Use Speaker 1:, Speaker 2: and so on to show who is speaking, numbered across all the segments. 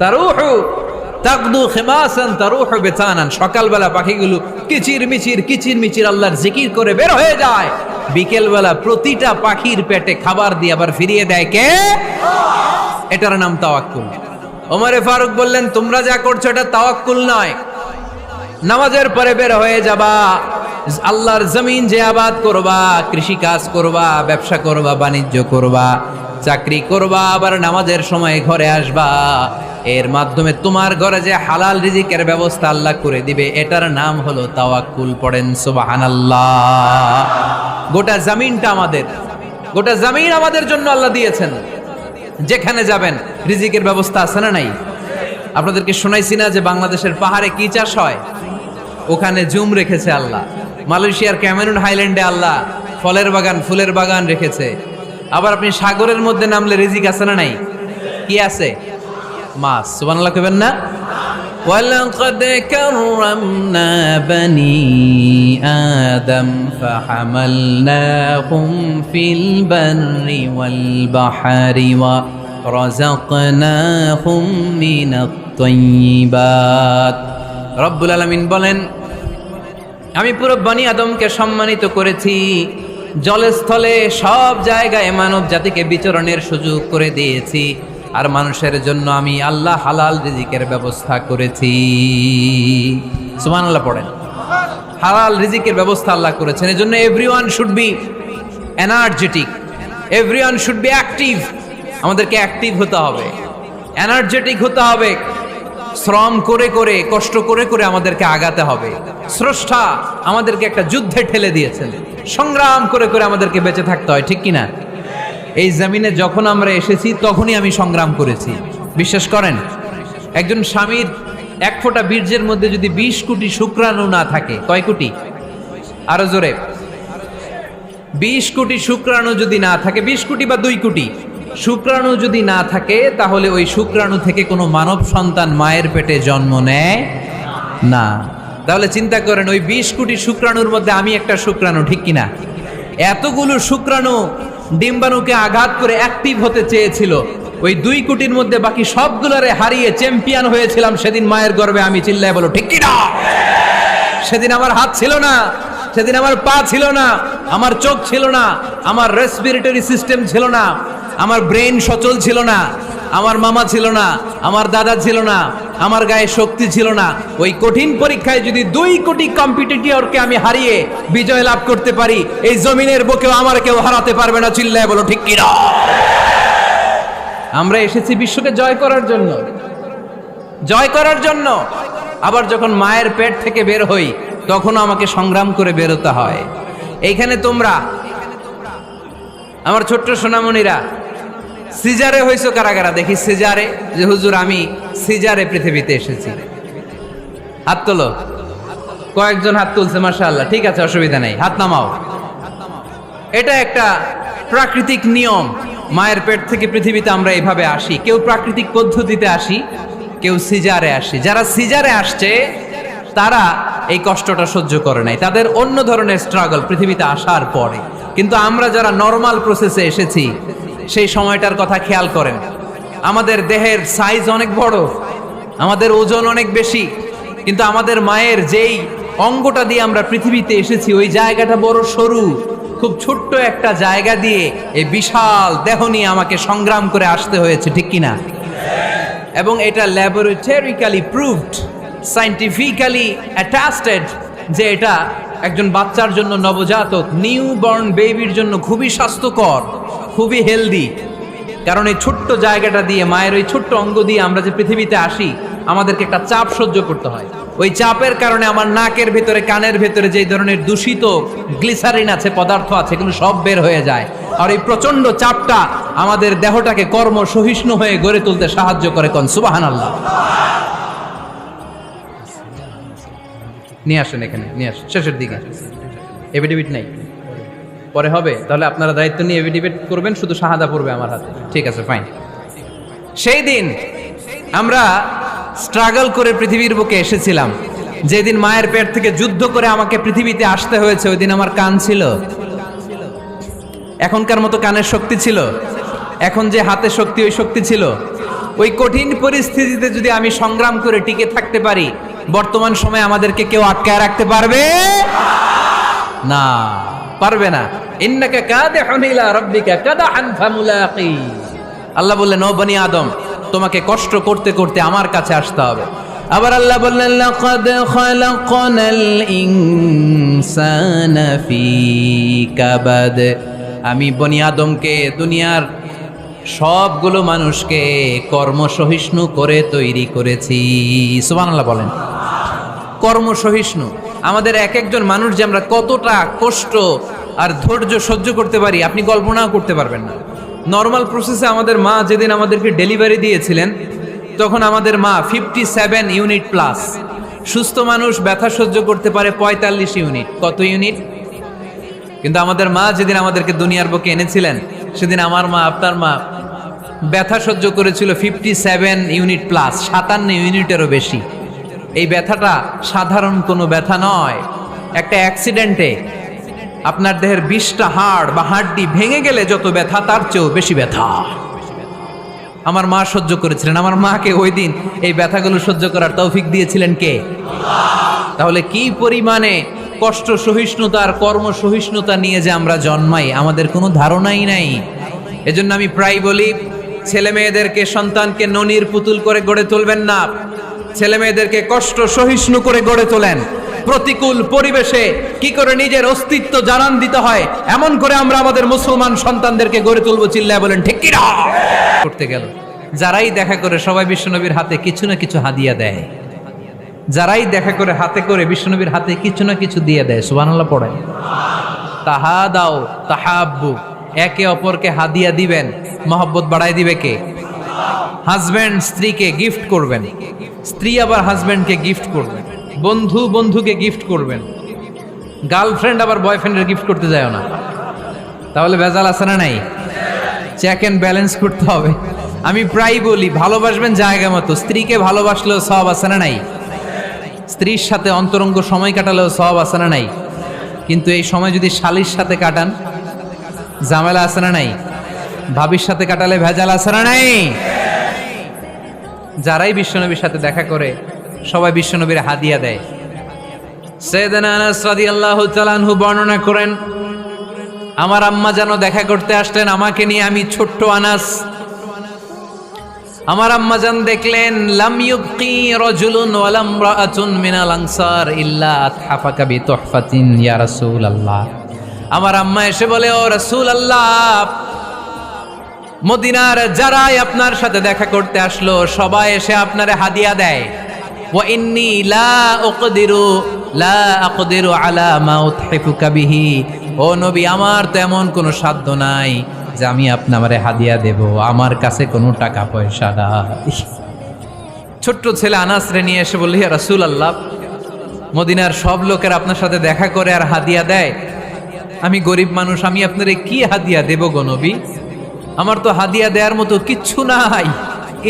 Speaker 1: তারুহু তাকদু খেমাসান, তারুহু বেতানান। সকালবেলা পাখিগুলো কিচির মিচির কিচির মিচির আল্লাহর জিকির করে বের হয়ে যায়। বিকেলবেলা প্রতিটা পাখির পেটে খাবার দিয়ে আবার ফিরিয়ে দেয় কে? এটার নাম তাওয়াক্কুল। ওমরে ফারুক বললেন, তোমরা যা করছ এটা তাওয়াক্কুল নয়। নামাজের পরে বের হয়ে যাবা। আল্লাহর জমিন যে আবাদ করবা, কৃষি কাজ করবা, ব্যবসা করবা, বাণিজ্য করবা, চাকরি করবা, আবার নামাজের সময় ঘরে আসবা, এর মাধ্যমে তোমার ঘরে যে হালাল রিজিকের ব্যবস্থা আল্লাহ করে দিবে, এটার নাম হলো তাওয়াক্কুল পড়েন, সুবহানাল্লাহ। গোটা জমিনটা আমাদের, গোটা জমিন আমাদের জন্য আল্লাহ দিয়েছেন। যেখানে যাবেন, রিজিকের ব্যবস্থা আছে না নাই? আপনাদেরকে শোনাইছি না যে বাংলাদেশের পাহাড়ে কি চাষ হয়? ওখানে জুম রেখেছে আল্লাহ। মালয়েশিয়ার ক্যামেরুন হাইল্যান্ডে আল্লাহ ফলের বাগান ফুলের বাগান রেখেছে আবার আপনি সাগরের মধ্যে নামলে রিজিক আছে না নাই কি আছে মাছ সুবহানাল্লাহ কইবেন না ولقد كرمنا بني آدم فحملناهم في البر والبحر ورزقناهم من الطيبات رب العالمين বলেন আমি পুরো বনি আদমকে সম্মানিত করেছি। জলস্থলে সব জায়গায় মানব জাতিকে বিচরণের সুযোগ করে দিয়েছি। আর মানুষের জন্য আমি আল্লাহ হালাল রিজিকের ব্যবস্থা করেছি। সুমান আল্লাহ পড়েন। হালাল রিজিকের ব্যবস্থা আল্লাহ করেছেন। এই জন্য everyone should be energetic everyone should be active আমাদেরকে অ্যাক্টিভ হতে হবে। এনার্জেটিক হতে হবে। শ্রম করে করে, কষ্ট করে করে আমাদেরকে আগাতে হবে। স্রষ্টা আমাদেরকে একটা যুদ্ধে ঠেলে দিয়েছেন। সংগ্রাম করে করে আমাদেরকে বেঁচে থাকতে হয়, ঠিক কিনা? এই জমিনে যখন আমরা এসেছি, তখনই আমি সংগ্রাম করেছি। বিশ্বাস করেন, একজন স্বামীর এক ফোঁটা বীর্যের মধ্যে যদি বিশ কোটি শুক্রাণু না থাকে, কয় কোটি? আরও জোরে। বিশ কোটি শুক্রাণু যদি না থাকে, বিশ কোটি বা দুই কোটি? শুক্রাণু যদি না থাকে, তাহলে ওই শুক্রাণু থেকে কোনো মানব সন্তান মায়ের পেটে জন্ম নেয় না। তাহলে চিন্তা করেন, ওই বিশ কোটি শুক্রাণুর মধ্যে আমি একটা শুক্রাণু, ঠিক কিনা? এতগুলো শুক্রাণু ডিম্বাণুকে আঘাত করে অ্যাক্টিভ হতে চেয়েছিল। ওই দুই কোটির মধ্যে বাকি সবগুলোরে হারিয়ে চ্যাম্পিয়ন হয়েছিলাম সেদিন মায়ের গর্বে, আমি চিল্লায় বলো, ঠিক কিনা? সেদিন আমার হাত ছিল না, সেদিন আমার পা ছিল না, আমার চোখ ছিল না, আমার রেসপিরেটরি সিস্টেম ছিল না, আমার ব্রেন সচল ছিল না। আমার মামা ছিল না, আমার দাদা ছিল না, আমার গায়ে শক্তি ছিল না। ওই কঠিন পরীক্ষায় যদি দুই কোটি কম্পিটিটরকে আমি হারিয়ে বিজয় লাভ করতে পারি, এই জমিনের বুকেও আমার কেউ হারাতে পারবে না, চিল্লায় বলো, ঠিক কিনা? আমরা এসেছি বিশ্বকে জয় করার জন্য। জয় করার জন্য। আবার যখন মায়ের পেট থেকে বের হই, তখনও আমাকে সংগ্রাম করে বেরোতে হয়। এইখানে তোমরা, আমার ছোট্ট সোনামণিরা সিজারে হইছো কারাগারা দেখি সিজারে, যে হুজুর আমি সিজারে পৃথিবীতে এসেছি। হাত তোলো। কয়েকজন হাত তুলছে মাসা আল্লাহ ঠিক আছে, অসুবিধা নেই। হাত নামাও। এটা একটা প্রাকৃতিক নিয়ম। মায়ের পেট থেকে পৃথিবীতে আমরা এভাবে আসি। কেউ প্রাকৃতিক পদ্ধতিতে আসি, কেউ সিজারে আসি। যারা সিজারে আসছে, তারা এই কষ্টটা সহ্য করে নাই। তাদের অন্য ধরনের স্ট্রাগল পৃথিবীতে আসার পরে। কিন্তু আমরা যারা নর্মাল প্রসেসে এসেছি সেই সময়টার কথা খেয়াল করেন। আমাদের দেহের সাইজ অনেক বড়, আমাদের ওজন অনেক বেশি, কিন্তু আমাদের মায়ের যেই অঙ্গটা দিয়ে আমরা পৃথিবীতে এসেছি, ওই জায়গাটা বড় সরু, খুব ছোট্ট একটা জায়গা দিয়ে এই বিশাল দেহ নিয়ে আমাকে সংগ্রাম করে আসতে হয়েছে, ঠিক কিনা এবং এটা ল্যাবরেটরিক্যালি প্রুভড সাইন্টিফিক্যালি অ্যাটাস্টেড যে এটা একজন বাচ্চার জন্য নবজাতক নিউ বর্ন বেবির জন্য খুবই স্বাস্থ্যকর। খুবই হেলদি কারণ এই ছোট্ট জায়গাটা দিয়ে, মায়ের ওই ছোট্ট অঙ্গ দিয়ে আমরা যে পৃথিবীতে আসি, আমাদেরকে একটা চাপ সহ্য করতে হয়। ওই চাপের কারণে আমার নাকের ভেতরে, কানের ভেতরে যে ধরনের দূষিত গ্লিসারিন আছে, পদার্থ আছে, এগুলো সব বের হয়ে যায়। আর এই প্রচণ্ড চাপটা আমাদের দেহটাকে কর্ম সহিষ্ণু হয়ে গড়ে তুলতে সাহায্য করে কন? সুবাহান আল্লাহ নিয়ে আসেন এখানে, নিয়ে আসেন। শেষের দিকে। এভিডেভিট নাই। পরে হবে, তাহলে আপনারা দায়িত্ব নিয়ে এভিডেভিট করবেন, শুধু শাহাদা পড়বে আমার হাতে। ঠিক আছে ফাইন সেই দিন আমরা স্ট্রাগল করে পৃথিবীর বুকে এসেছিলাম। যেদিন মায়ের পেট থেকে যুদ্ধ করে আমাকে পৃথিবীতে আসতে হয়েছে, ওই দিন আমার কান ছিল। এখনকার মতো কানের শক্তি ছিল। এখন যে হাতে শক্তি, ওই শক্তি ছিল। ওই কঠিন পরিস্থিতিতে যদি আমি সংগ্রাম করে টিকে থাকতে পারি, বর্তমান সময়ে আমাদেরকে কেউ আটকায় রাখতে পারবে? না, পারবে না। ইন্নাকা কাদিহুন ইলা রাব্বিকা কাদাহান ফামুলাকি। আল্লাহ বললেন, ও বনি আদম, তোমাকে কষ্ট করতে করতে আমার কাছে আসতে হবে। আবার আল্লাহ বললেন, লাকাদ খালাকনাল ইনসানা ফি কাবাদ। আমি বনি আদমকে, দুনিয়ার সবগুলো মানুষকে কর্মসহিষ্ণু করে তৈরি করেছি। সুবহানাল্লাহ বলেন। কর্মসহিষ্ণু। আমাদের এক একজন মানুষ যে আমরা কতটা কষ্ট আর ধৈর্য সহ্য করতে পারি, আপনি কল্পনাও করতে পারবেন না। নর্মাল প্রসেসে আমাদের মা যেদিন আমাদেরকে ডেলিভারি দিয়েছিলেন, তখন আমাদের মা ফিফটি সেভেন ইউনিট প্লাস সুস্থ মানুষ ব্যথা সহ্য করতে পারে পঁয়তাল্লিশ ইউনিট কত ইউনিট কিন্তু আমাদের মা যেদিন আমাদেরকে দুনিয়ার বুকে এনেছিলেন, সেদিন আমার মা, আপনার মা ব্যথা সহ্য করেছিল ফিফটি সেভেন ইউনিট প্লাস সাতান্ন ইউনিটেরও বেশি। এই ব্যথাটা সাধারণ কোনো ব্যথা নয়। একটা অ্যাক্সিডেন্টে আপনার দেহের বিশটা হাড় বা হাড্ডি ভেঙে গেলে যত ব্যথা, তার চেয়েও বেশি ব্যথা। আমার মা সহ্য করেছিলেন। আমার মাকে ওই দিন এই ব্যথাগুলো সহ্য করার তৌফিক দিয়েছিলেন কে? তাহলে কি পরিমাণে কষ্ট সহিষ্ণুতা আর কর্ম সহিষ্ণুতা নিয়ে যে আমরা জন্মাই, আমাদের কোনো ধারণাই নাই। এজন্য আমি প্রায় বলি, ছেলে মেয়েদেরকে, সন্তানকে ননির পুতুল করে গড়ে তুলবেন না। ছেলে মেয়েদেরকে কষ্ট সহিষ্ণু করে গড়ে তোলেন। প্রতিকূল পরিবেশে কি করে নিজের অস্তিত্ব জানান দিতে হয়, এমন করে আমরা আমাদের মুসলমান সন্তানদেরকে গড়ে তুলবো চিল্লায় বলেন, ঠিক করতে গেল। যারাই দেখা করে সবাই বিশ্বনবীর হাতে কিছু না কিছু হাদিয়া দেয় যারাই দেখা করে হাতে করে বিশ্বনবীর হাতে কিছু না কিছু দিয়ে দেয়, সুবহানাল্লাহ পড়ে তাহা দাও, তাহাব্বু। একে অপরকে হাদিয়া দিবেন। মহব্বত বাড়াই দিবে কে? হাজব্যান্ড স্ত্রীকে গিফট করবেন। স্ত্রী আবার হাজব্যান্ডকে গিফট করবেন। বন্ধু বন্ধুকে গিফট করবেন। গার্লফ্রেন্ড আবার বয়ফ্রেন্ডের গিফট করতে যায় না। তাহলে ভেজাল আছে না নাই? চেক অ্যান্ড ব্যালেন্স করতে হবে। আমি প্রায় বলি, ভালোবাসবেন জায়গা মতো। স্ত্রীকে ভালোবাসলেও সব আছে না নাই? স্ত্রীর সাথে অন্তরঙ্গ সময় কাটালেও সব আছে না নাই? কিন্তু এই সময় যদি শালির সাথে কাটান, ঝামেলা আছে না নাই? ভাবির সাথে কাটালে ভেজাল আছে না নাই? যারাই বিশ্বনবীর সাথে দেখা করে, সবাই বিশ্বনবীর হাদিয়া দেয়। আনহু বর্ণনা করেন, আমার আম্মা যেন দেখা করতে আসলেন, আমাকে নিয়ে আমি ছোট্ট আনাস। আমার আম্মা জান দেখলেন, লাম ইউবকি রাজুলুন ওয়ালা ইমরাআতুন মিনাল আনসার ইল্লা আতহাফাকা আমার আম্মা এসে বলে, ও রাসূলুল্লাহ মদিনার যারাই আপনার সাথে দেখা করতে আসলো, সবাই এসে আপনারে হাদিয়া দেয়। ইন্নী লা উকদিরু, লা আকদিরু আলা মা উতহিফুকা বিহি। ও নবী, আমার তেমন কোনো সাধ্য নাই যে আমি আপনারে হাদিয়া দেব। আমার কাছে কোনো টাকা পয়সা নাই। ছোট্ট ছেলে আনাস রে নিয়ে এসে বললি রাসূল আল্লাহ মদিনার সব লোকের আপনার সাথে দেখা করে আর হাদিয়া দেয়। আমি গরিব মানুষ, আমি আপনারে কি হাদিয়া দেব গো নবী? আমার তো হাদিয়া দেওয়ার মতো কিচ্ছু নাই।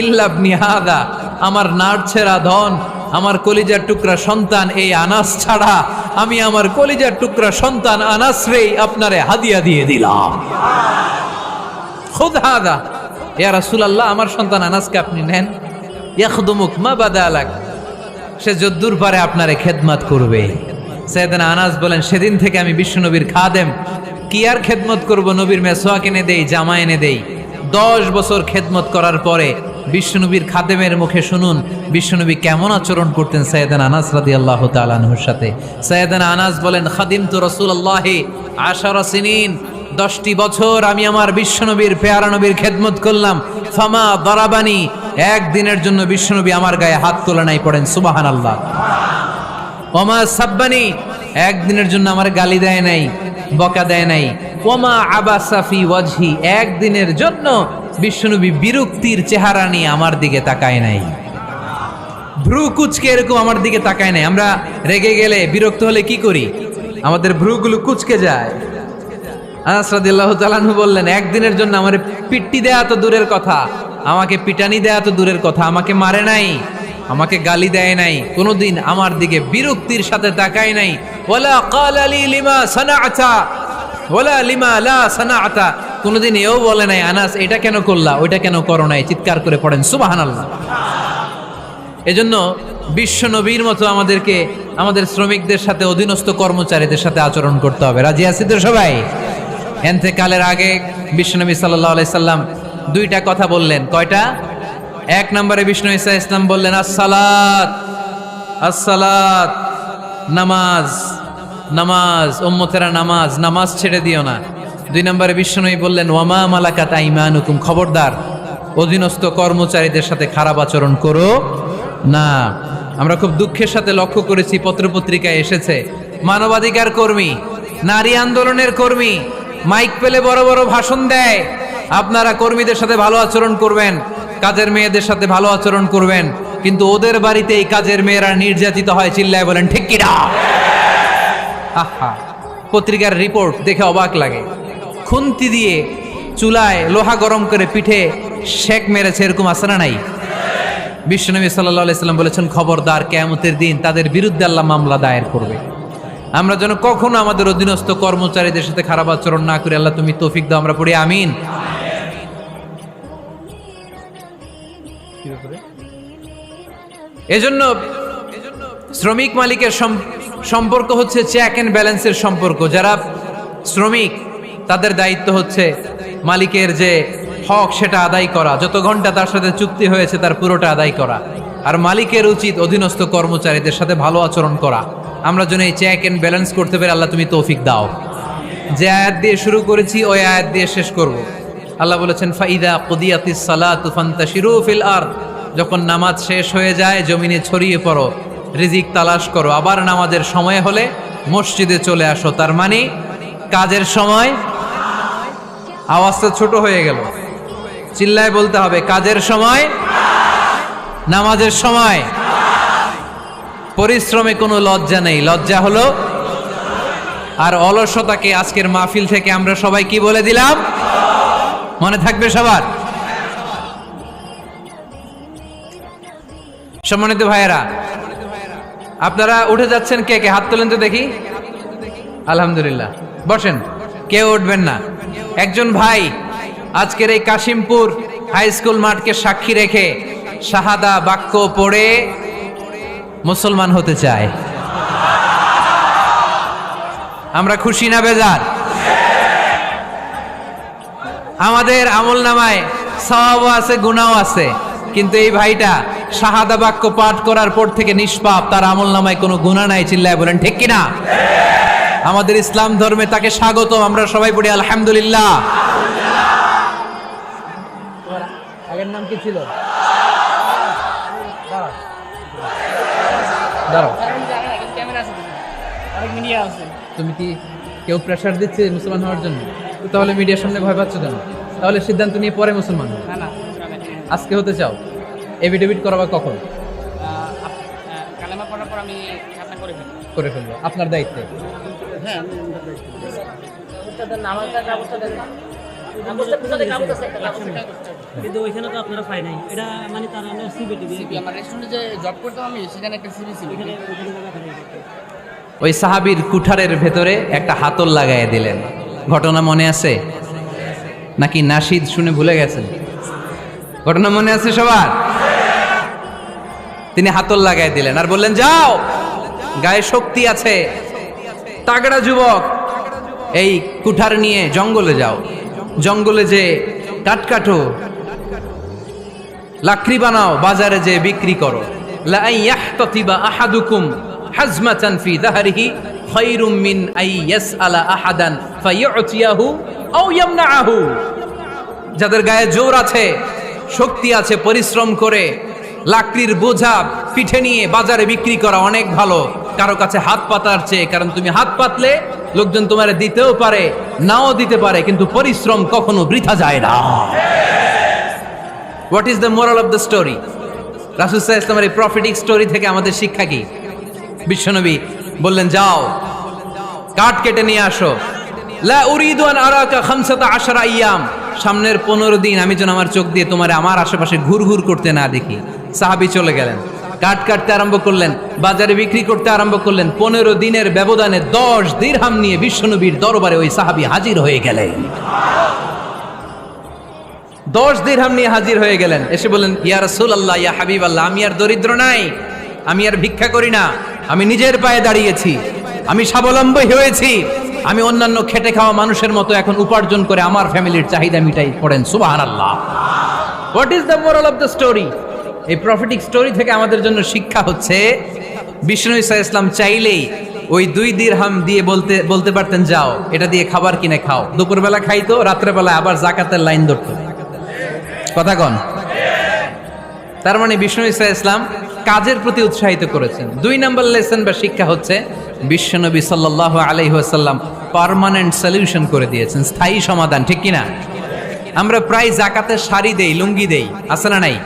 Speaker 1: ইল্লাবনি হাদা, আমার নাড়ছেরা ধন, আমার কলিজার টুকরা সন্তান, এই আনাস ছাড়া আমি আমার কলিজার টুকরা সন্তান আনাস রেই আপনারে হাদিয়া দিয়ে দিলাম। খুদ হাদা, ইয়া রাসূলুল্লাহ, আমার সন্তান আনাসকে আপনি নেন। ইয়াখদুমুক মা বাদা আলাক সে যদ্দুর পারে আপনারে খেদমত করবে। সৈয়দনা আনাস বলেন, সেদিন থেকে আমি বিশ্বনবীর খাদেম কি আর খেদমত করব নবীর মেসোয়াক এনে দেই, জামা এনে দেই? দশ বছর খেদমত করার পরে বিশ্বনবীর খাদেমের মুখে শুনুন, বিশ্বনবী কেমন আচরণ করতেন সৈয়দান আনাস রাদি আল্লাহ তালানহুর সাথে। সৈয়দান আনাস বলেন খাদিম তো রসুল আল্লাহ আশারা সিনিন, দশটি বছর আমি আমার বিশ্বনবীর পেয়ারা নবীর খেদমত করলাম। ফামা দরাবানি, একদিনের জন্য বিশ্বনবী আমার গায়ে হাত তোলা নাই পড়েন সুবাহান আল্লাহ ওমা সাব্বানি একদিনের জন্য আমার গালি দেয় নাই, বকা দেয় নাই। ওমা আবাসাফি ওয়াজহি, একদিনের জন্য বিশ্বনবী বিরক্তির চেহারা নিয়ে আমার দিকে তাকায় নাই। ভ্রু কুচকে এরকম আমার দিকে তাকায় নাই। আমরা রেগে গেলে বিরক্ত হলে কি করি? আমাদের ভ্রুগুলো কুচকে যায়। আনাস রাদিয়াল্লাহু তাআলাহু বললেন, একদিনের জন্য আমার পিট্টি দেয়া তো দূরের কথা, আমাকে পিটানি দেয়া তো দূরের কথা, আমাকে মারে নাই। আমাকে গালি দেয় নাই, কোনোদিন আমার দিকে বিরক্তির সাথে তাকায় নাই। ওয়ালা ক্বালা লি লিমা সানাআতা ওয়ালা লিমা লা সানাআতা। কোনোদিন এও বলে নাই, আনাস, এটা কেন করলা? ওইটা কেন করো নাই? চিৎকার করে পড়েন সুবাহান আল্লাহ এজন্য বিশ্ব নবীর মতো আমাদেরকে, আমাদের শ্রমিকদের সাথে, অধীনস্থ কর্মচারীদের সাথে আচরণ করতে হবে। রাজি আছি তো সবাই? কালের আগে বিশ্বনবী সাল্লাহ সাল্লাম দুইটা কথা বললেন। কয়টা? এক নম্বরে বিষ্ণু ইসা ইসলাম বললেন, আসসালাত আসসালাত, নামাজ নামাজ, উম্মতেরা নামাজ নামাজ ছেড়ে দিও না। দুই নম্বরে বিষ্ণুই বললেন, ওয়ামা মালাকাত আইমানুকুম, খবরদার, অধীনস্থ কর্মচারীদের সাথে খারাপ আচরণ করো না। আমরা খুব দুঃখের সাথে লক্ষ্য করেছি, পত্রপত্রিকায় এসেছে, মানবাধিকার কর্মী, নারী আন্দোলনের কর্মী, মাইক পেলে বড় বড় ভাষণ দেয়, আপনারা কর্মীদের সাথে ভালো আচরণ করবেন কাজের মেয়েদের সাথে ভালো আচরণ করবেন, কিন্তু ওদের বাড়িতে এই কাজের মেয়েরা নির্যাতিত হয়, চিল্লায় বলেন, ঠিক কিনা পত্রিকার রিপোর্ট দেখে অবাক লাগে। খুন্তি দিয়ে চুলায় লোহা গরম করে পিঠে শেক মেরেছে এরকম না নাই? বিশ্বনবী সাল্লাম বলেছেন, খবরদার কেয়ামতের দিন তাদের বিরুদ্ধে আল্লাহ মামলা দায়ের করবে। আমরা যেন কখনো আমাদের অধীনস্থ কর্মচারীদের সাথে খারাপ আচরণ না করে। আল্লাহ তুমি তৌফিক দাও, আমরা পড়ি, আমিন। এজন্য শ্রমিক মালিকের সম্পর্ক হচ্ছে চেক অ্যান্ড ব্যালেন্সের সম্পর্ক। যারা শ্রমিক, তাদের দায়িত্ব হচ্ছে মালিকের যে হক, সেটা আদায় করা। যত ঘণ্টা তার সাথে চুক্তি হয়েছে, তার পুরোটা আদায় করা। আর মালিকের উচিত অধীনস্থ কর্মচারীদের সাথে ভালো আচরণ করা। আমরা যেন এই চেক অ্যান্ড ব্যালেন্স করতে পারি আল্লাহ তুমি তৌফিক দাও। যে আয়াত দিয়ে শুরু করেছি, ওই আয়াত দিয়ে শেষ করব। আল্লাহ বলেছেন, ফাইদা কুদিয়াতিস সালাতু ফান্তাশিরু ফিল আর যখন নামাজ শেষ হয়ে যায়, জমিনে ছড়িয়ে পড়ো, রিজিক তালাশ করো, আবার নামাজের সময় হলে মসজিদে চলে আসো। তার মানে কাজের সময় আওয়াজটা ছোট হয়ে গেল। চিল্লায় বলতে হবে, কাজের সময়, নামাজের সময়। পরিশ্রমে কোনো লজ্জা নেই। লজ্জা হলো, আর অলসতাকে আজকের মাহফিল থেকে আমরা সবাই কি বলে দিলাম? মনে থাকবে সবার? সম্মানিত ভাইয়েরা, আপনারা উঠে যাচ্ছেন কে কে? হাত তোলেন তো দেখি। আলহামদুলিল্লাহ। বসেন। কেউ উঠবেন না। একজন ভাই আজকের এই কাশিমপুর হাই স্কুল মাঠকে সাক্ষী রেখে শাহাদা বাক্য পড়ে মুসলমান হতে চায়। আমরা খুশি না বেজার? আমাদের আমল নামায় সওয়াবও আছে গুণাও আছে। কিন্তু এই ভাইটা শাহাদা বাক্য পাঠ করার পর থেকে নিষ্পাপ তার আমল নামায় কোনো গুণা নাই চিল্লায় বলেন ঠিক কিনা? আমাদের ইসলাম ধর্মে তাকে স্বাগত আমরা সবাই পড়ি আলহামদুলিল্লাহ। আগের নাম কি ছিল? তুমি কি কেউ প্রেশার দিচ্ছে মুসলমান হওয়ার জন্য? তাহলে মিডিয়ার সামনে ভয় পাচ্ছ কেন? তাহলে সিদ্ধান্ত নিয়ে পরে মুসলমান হও।
Speaker 2: না না
Speaker 1: আজকে হতে চাও? এভিডেভিট করাবা কখন?
Speaker 2: কালেমা পর আমি করে
Speaker 1: ফেলব। আপনার দায়িত্বে?
Speaker 2: হ্যাঁ
Speaker 3: কিন্তু ওইখানে তো আপনারা পাই নাই। এটা মানে তারা সিবি টিভি।
Speaker 2: আমার রেস্টুরেন্টে যে জব করতাম আমি সেখানে একটা সিবি ছিল।
Speaker 1: ওই সাহাবীর কুঠারের ভেতরে একটা হাতল লাগাই দিলেন। ঘটনা মনে আছে? নাকি নাশিদ শুনে ভুলে গেছেন ঘটনা মনে আছে সবার? তিনি হাতল লাগাই দিলেন আর বললেন, যাও, গায়ে শক্তি আছে, তাগড়া যুবক, এই কুঠার নিয়ে জঙ্গলে যাও, জঙ্গলে যে কাঠ কাটো, লাকড়ি বানাও, বাজারে যে বিক্রি করো, লা আহাদুকুম হাজমাতান ফি দাহরিহি খায়রুম মিন আই ইয়াসআলা আহাদান ফায়ুতিয়াহু আও ইয়ামনাহু যাদের গায়ে জোর আছে, শক্তি আছে, পরিশ্রম করে, লাকড়ির বোঝা, পিঠে নিয়ে বাজারে বিক্রি করা অনেক ভালো। কারও কাছে হাত পাতার চেয়ে, কারণ তুমি হাত পাতলে লোকজন তোমার দিতেও পারে, নাও দিতে পারে, কিন্তু পরিশ্রম কখনো বৃথা যায় না। What is the moral of the story রাসুসাহ ইসলামের এই প্রফিটিক স্টোরি থেকে আমাদের শিক্ষা কি? বিশ্বনবী বললেন, যাও, কাঠ কেটে নিয়ে আসো। লা উরিদু আন আরাকা সামনের পনেরো দিন আমি যেন আমার চোখ দিয়ে তোমার আমার আশেপাশে ঘুর ঘুর করতে না দেখি। সাহাবি চলে গেলেন। কাঠ কাটতে আরম্ভ করলেন, বাজারে বিক্রি করতে আরম্ভ করলেন। পনেরো দিনের ব্যবধানে দশ দিরহাম নিয়ে বিশ্বনবীর দরবারে ওই সাহাবি হাজির হয়ে গেলেন। দশ দিরহাম নিয়ে হাজির হয়ে গেলেন। এসে বললেন, ইয়া রাসূল আল্লাহ ইয়া হাবিব আল্লাহ আমি আর দরিদ্র নাই। আমি আর ভিক্ষা করি না। আমি নিজের পায়ে দাঁড়িয়েছি। আমি স্বাবলম্বী হয়েছি। আমি অন্যান্য খেটে খাওয়া মানুষের মতো এখন উপার্জন করে আমার ফ্যামিলির চাহিদা মিটাই পড়েন সুবাহান আল্লাহ what is the moral of the story এই প্রফিটিক স্টোরি থেকে আমাদের জন্য শিক্ষা হচ্ছে, বিষ্ণু ইসা ইসলাম চাইলেই ওই দুই দিরহাম দিয়ে বলতে বলতে পারতেন, যাও, এটা দিয়ে খাবার কিনে খাও। দুপুরবেলা খাইতো রাত্রেবেলা আবার জাকাতের লাইন ধরতো। কথা কন। তার মানে বিষ্ণু ইসা ইসলাম কাজের প্রতি উৎসাহিত করেছেন। দুই নাম্বার লেসন বা শিক্ষা হচ্ছে, বিশ্বনবী সাল্লাহ আলাইহাল্লাম পারমানেন্ট সলিউশন করে দিয়েছেন, স্থায়ী সমাধান, ঠিক কিনা? আমরা প্রায় জাকাতে শাড়ি দেই, লুঙ্গি দেই, আছে না নাই?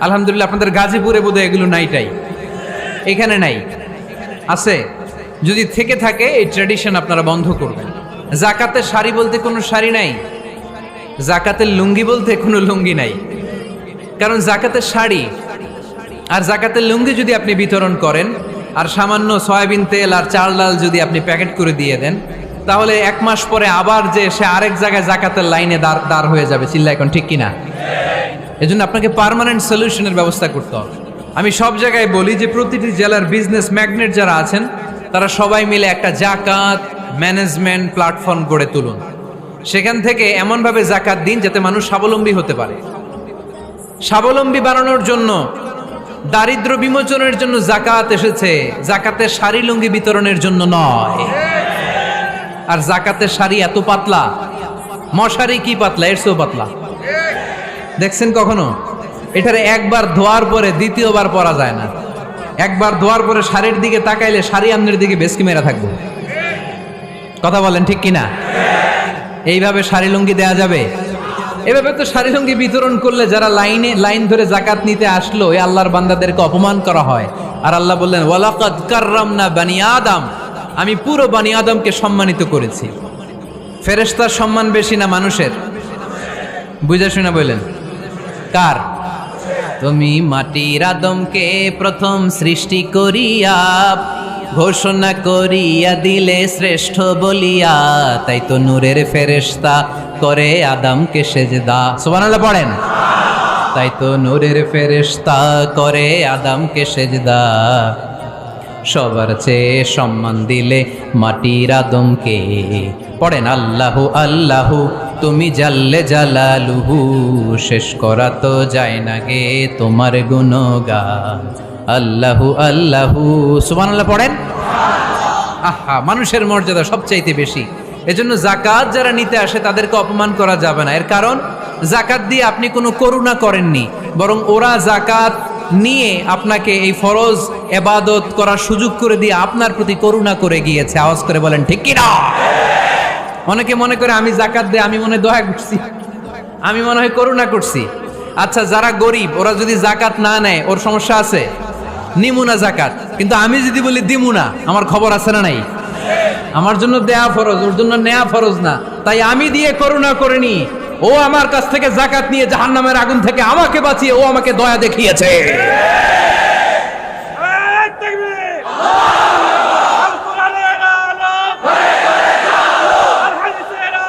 Speaker 1: আলহামদুলিল্লাহ, আপনাদের গাজীপুরে বোধহয় এগুলো নাইটাই এখানে নাই। আছে। যদি থেকে থাকে, এই ট্র্যাডিশন আপনারা বন্ধ করবেন। জাকাতের শাড়ি বলতে কোনো শাড়ি নাই। জাকাতের লুঙ্গি বলতে কোনো লুঙ্গি নাই। কারণ জাকাতের শাড়ি আর জাকাতের লুঙ্গি যদি আপনি বিতরণ করেন, আর সামান্য সয়াবিন তেল আর চাল ডাল যদি আপনি প্যাকেট করে দিয়ে দেন, তাহলে এক মাস পরে আবার যে সে আরেক জায়গায় জাকাতের লাইনে দাঁড় দাঁড় হয়ে যাবে। চিল্লা এখন ঠিক কিনা? এজন্য আপনাকে পার্মানেন্ট সলিউশনের ব্যবস্থা করতে হবে। আমি সব জায়গায় বলি যে প্রতিটি জেলার বিজনেস ম্যাগনেট যারা আছেন, তারা সবাই মিলে একটা জাকাত ম্যানেজমেন্ট প্ল্যাটফর্ম গড়ে তুলুন। সেখান থেকে এমনভাবে জাকাত দিন যাতে মানুষ স্বাবলম্বী হতে পারে। স্বাবলম্বী বাড়ানোর জন্য দারিদ্র বিমোচনের জন্য জাকাত এসেছে। জাকাতের শাড়ি লুঙ্গি বিতরণের জন্য নয়। আর জাকাতের শাড়ি এত পাতলা। মশারি কি পাতলা? এর চেয়েও পাতলা। দেখছেন কখনো? এটার একবার ধোয়ার পরে দ্বিতীয়বার পরা যায় না। একবার ধোয়ার পরে শাড়ির দিকে তাকাইলে শাড়ি আমনের দিকে বেশকি মেরা থাকব। কথা বলেন ঠিক কিনা? এইভাবে শাড়ি লুঙ্গি দেয়া যাবে? এভাবে তো লুঙ্গি বিতরণ করলে যারা লাইনে, লাইন ধরে জাকাত নিতে আসলো এই আল্লাহর বান্দাদেরকে অপমান করা হয়। আর আল্লাহ বললেন, ওয়ালাকাদ কাররামনা বানি আদম। আমি পুরো বানি আদমকে সম্মানিত করেছি। ফেরেশতার সম্মান বেশি না মানুষের? বুঝে শুনে বললেন, কার? তুমি মাটির আদমকে প্রথম সৃষ্টি করিয়া, ঘোষণা করিয়া দিলে শ্রেষ্ঠ বলিয়া, তাই তো নূরের ফেরেশতা করে আদমকে সেজদা। সুবহানাল্লাহ পড়েন। তাই তো নূরের ফেরেশতা করে আদমকে সেজদা। সবার চেয়ে সম্মান দিলে মাটির আদমকে। পড়েন, আল্লাহু আল্লাহু, তুমি জাল্লে জালালুহু, শেষ করা তো যায় না গে তোমার গুণগান। আল্লাহু আল্লাহু। সুবহানাল্লাহ পড়েন? আহা, মানুষের মর্যাদা সবচাইতে বেশি। এজন্য জাকাত যারা নিতে আসে তাদেরকে অপমান করা যাবে না। এর কারণ জাকাত দিয়ে আপনি কোনো করুণা করেননি, বরং ওরা জাকাত নিয়ে আপনাকে এই ফরজ এবাদত করার সুযোগ করে দিয়ে আপনার প্রতি করুণা করে গিয়েছে। আওয়াজ করে বলেন, ঠিক কিনা? অনেকে মনে করে আমি জাকাত দিয়ে আমি মনে দয়া করছি। আমি মনে হয় করুণা করছি। আচ্ছা যারা গরিব, ওরা যদি জাকাত না নেয়, ওর সমস্যা আছে? নিমুনা জাকাত কিন্তু আমি যদি বলি দিমুনা, আমার খবর আছে না নাই? আমার জন্য দেয়া ফরজ, ওর জন্য নেয়া ফরজ না। তাই আমি দিয়ে করুণা করিনি ও আমার কাছ থেকে জাকাত নিয়ে জাহান্নামের আগুন থেকে আমাকে বাঁচিয়ে ও আমাকে দয়া দেখিয়েছে।